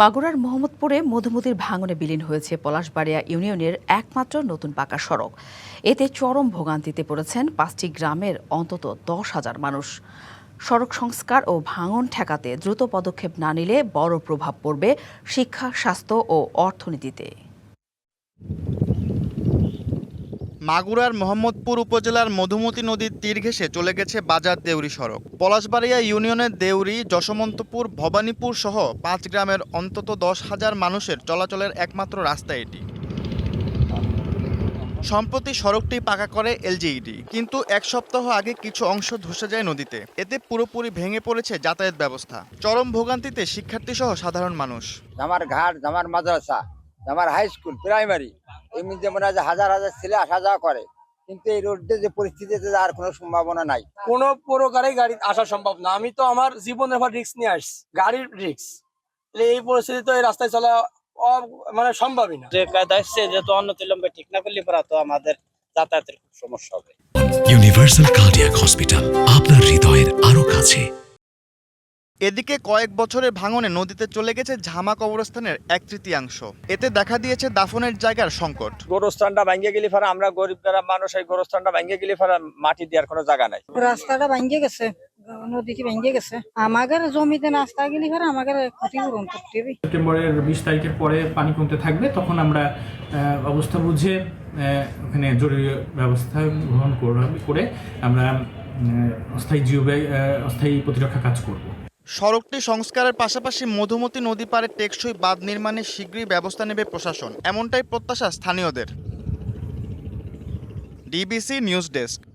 মাগুরার মোহাম্মদপুরে মধুমতির ভাঙনে বিলীন হয়েছে পলাশবাড়িয়া ইউনিয়নের একমাত্র নতুন পাকা সড়ক। এতে চরম ভোগান্তিতে পড়েছেন পাঁচটি গ্রামের অন্তত দশ হাজার মানুষ। সড়ক সংস্কার ও ভাঙন ঠেকাতে দ্রুত পদক্ষেপ না নিলে বড় প্রভাব পড়বে শিক্ষা, স্বাস্থ্য ও অর্থনীতিতে। মাগুরার মোহাম্মদপুর উপজেলার মধুমতি নদীর তীর ঘেঁষে চলে গেছে বাজার দেউরি সড়ক। পলাশবাড়িয়া ইউনিয়নের দেউরি, যশমন্তপুর, ভবানীপুর সহ পাঁচ গ্রামের অন্তত দশ হাজার মানুষের চলাচলের একমাত্র রাস্তা এটি। সম্প্রতি সড়কটি পাকা করে এলজিইডি, কিন্তু এক সপ্তাহ আগে কিছু অংশ ধসে যায় নদীতে। এতে পুরোপুরি ভেঙে পড়েছে যাতায়াত ব্যবস্থা। চরম ভোগান্তিতে শিক্ষার্থী সহ সাধারণ মানুষ। আমার ঘাট, আমার মাদ্রাসা, আমার হাই স্কুল প্রাইমারি এমনি যেমন আছে হাজার হাজার ছেলে আসা যাওয়া করে কিন্তু এই রোডে যে পরিস্থিতিতে আর কোনো সম্ভাবনা নাই। কোনো প্রকারে গাড়ি আসা সম্ভব না। আমি তো আমার জীবনের পর রিস্ক নিয়ে আসছি গাড়ির রিস্ক এই পরিস্থিতি তো এই রাস্তায় চলা মানে সম্ভবই না। যে কায়দা এসছে যেহেতু অন্নতিলম্বে ঠিক না করলে পরা তো আমাদের যাতায়াতের খুব সমস্যা হবে। ইউনিভার্সাল কার্ডিয়াক হসপিটাল আপনার হৃদয়ের এদিকে কয়েক বছরের ভাঙনে নদীতে চলে গেছে ঝামা কবরস্থানের এক তৃতীয়াংশ। এতে দেখা দিয়েছে দাফনের জায়গার সংকট। গোরস্থানটা ভাঙ্গে গেলে ফেরা আমরা গরিব যারা মানুষ এই গোরস্থানটা ভাঙ্গে গেলে ফেরা মাটি দেওয়ার কোনো জায়গা নাই। রাস্তাটা ভাঙ্গে গেছে নদীতে ভেঙে গেছে। আমাদের জমিতে রাস্তা গেলে ফের আমাদের ক্ষতিপূরণ করতে হবে। সেপ্টেম্বরের বিশ তারিখের পরে পানি কমতে থাকবে তখন আমরা আহ, অবস্থা বুঝে আহ, ওখানে জরুরি ব্যবস্থা গ্রহণ কর- করে আমরা অস্থায়ী জিও অস্থায়ী প্রতিরক্ষা কাজ করব। সড়কটি সংস্কারের পাশাপাশি মধুমতি নদী পারে টেকসই বাঁধ নির্মাণে শীঘ্রই ব্যবস্থা নেবে প্রশাসন। এমনটাই প্রত্যাশা স্থানীয়দের। DBC news desk.